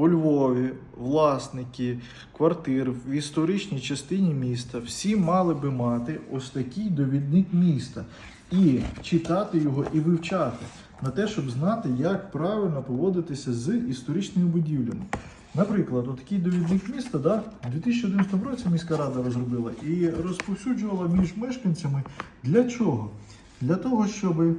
У Львові власники квартир в історичній частині міста всі мали би мати ось такий довідник міста і читати його і вивчати на те, щоб знати, як правильно поводитися з історичними будівлями. Наприклад, такий довідник міста да, у 2011 році міська рада розробила і розповсюджувала між мешканцями для чого? Для того, щоби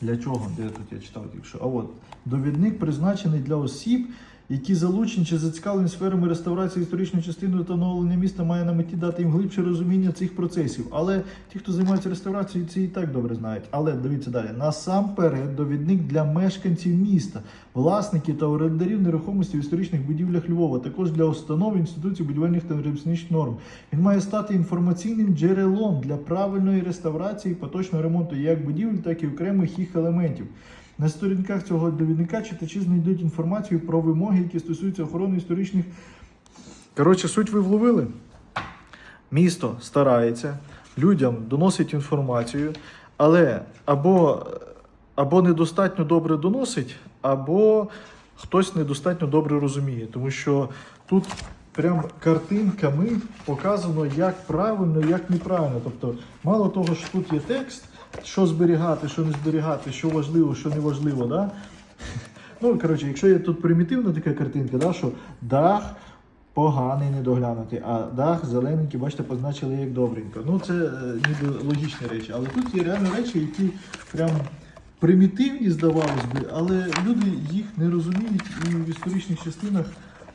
для чого? Де тут я читав? А от довідник призначений для осіб, які залучені чи зацікавлені сферами реставрації історичної частини та оновлення міста, має на меті дати їм глибше розуміння цих процесів. Але ті, хто займається реставрацією, це і так добре знають. Але дивіться далі. Насамперед, довідник для мешканців міста, власників та орендарів нерухомості в історичних будівлях Львова, також для установ інституцій будівельних та ремісничних норм. Він має стати інформаційним джерелом для правильної реставрації поточного ремонту як будівель, так і окремих їх елементів. На сторінках цього довідника читачі знайдуть інформацію про вимоги, які стосуються охорони історичних. Коротше, суть ви вловили. Місто старається, людям доносить інформацію, але або, або недостатньо добре доносить, або хтось недостатньо добре розуміє. Тому що тут прям картинками показано, як правильно, як неправильно. Тобто, мало того, що тут є текст, що зберігати, що не зберігати, що важливо, що не важливо. Да? Ну, коротше, якщо є тут примітивна така картинка, да, що дах поганий, недоглянутий, а дах зелененький, бачите, позначили як добренько. Ну, це е, ніби логічні речі. Але тут є реально речі, які прям примітивні, здавалось би, але люди їх не розуміють і в історичних частинах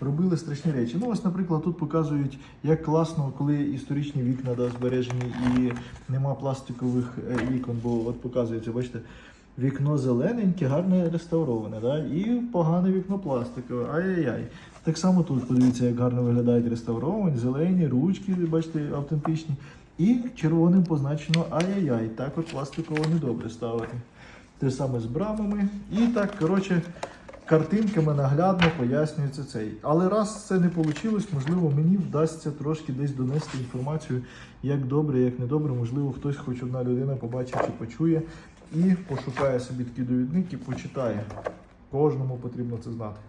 робили страшні речі. Ну, ось, наприклад, тут показують, як класно, коли історичні вікна да, збережені і нема пластикових е, вікон, бо от показується, бачите. Вікно зелененьке, гарне реставроване, да? і погане вікно пластикове. Ай-яй-яй. Так само тут подивіться, як гарно виглядають реставровані, зелені, ручки, бачите, автентичні. І червоним позначено ай-яй-яй. Так от пластиково недобре ставити. Те саме з брамами. І так, коротше, картинками наглядно пояснюється цей. Але раз це не вийшло, можливо, мені вдасться трошки десь донести інформацію, як добре, як недобре. Можливо, хтось, хоч одна людина, побачить чи почує і пошукає собі такий довідник і почитає. Кожному потрібно це знати.